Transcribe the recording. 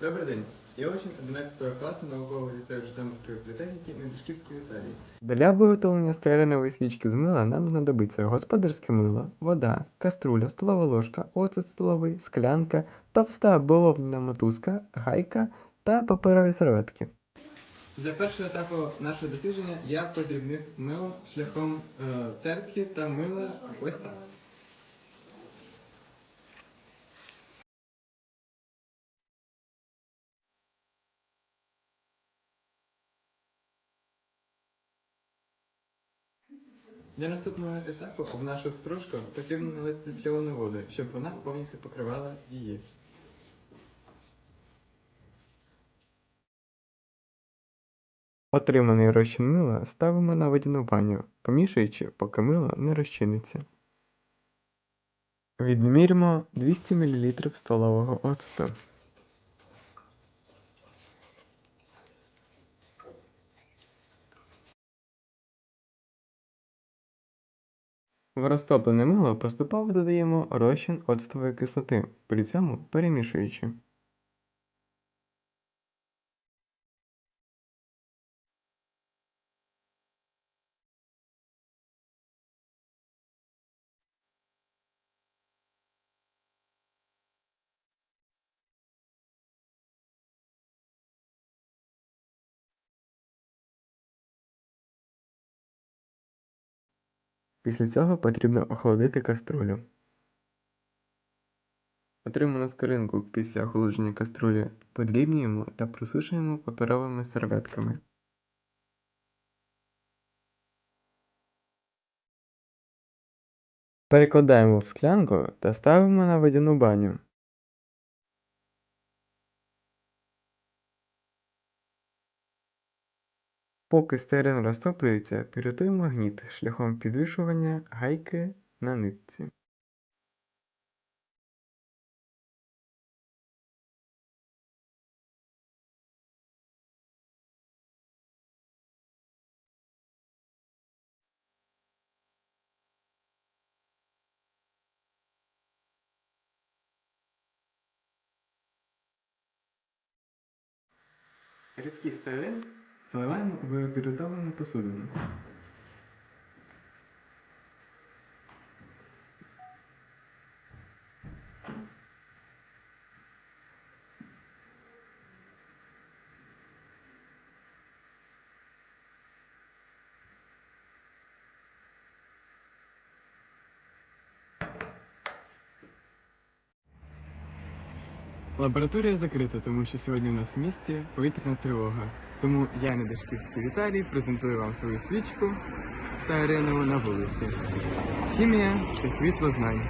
Добрий день. Я учень 11 класу наукового ліцею Житомирської політехніки Медишківської Віталії. Для виготовлення стеаринової свічки з мила нам знадобиться господарське мило, вода, каструля, столова ложка, оцет столовий, склянка, товста боловна мотузка, гайка та паперові серветки. Для першого етапу нашого дослідження я подрібнив мило шляхом е, тертки та мила ось так. Для наступного етапу в нашу стружку потрібно налити дистильовану воду, щоб вона повністю покривала її. Отриманий розчин мила ставимо на водяну баню, помішуючи, поки мило не розчиниться. Відміримо 200 мл столового оцту. В розтоплене мило поступово додаємо розчин оцтової кислоти, при цьому перемішуючи. Після цього потрібно охолодити каструлю. Отриману скоринку після охолодження каструлі подрібнюємо та просушуємо паперовими серветками. Перекладаємо в склянку та ставимо на водяну баню. Поки стеарин розтоплюється, підготуємо гніт шляхом підвішування гайки на нитці. Рідкий стеарин заливаємо в підготовлену посудину. Лабораторія закрита, тому що сьогодні у нас в місті повітряна тривога. Тому я, Недашківський Віталій, презентую вам свою свічку стеаринову на вулиці. Хімія це світло знань.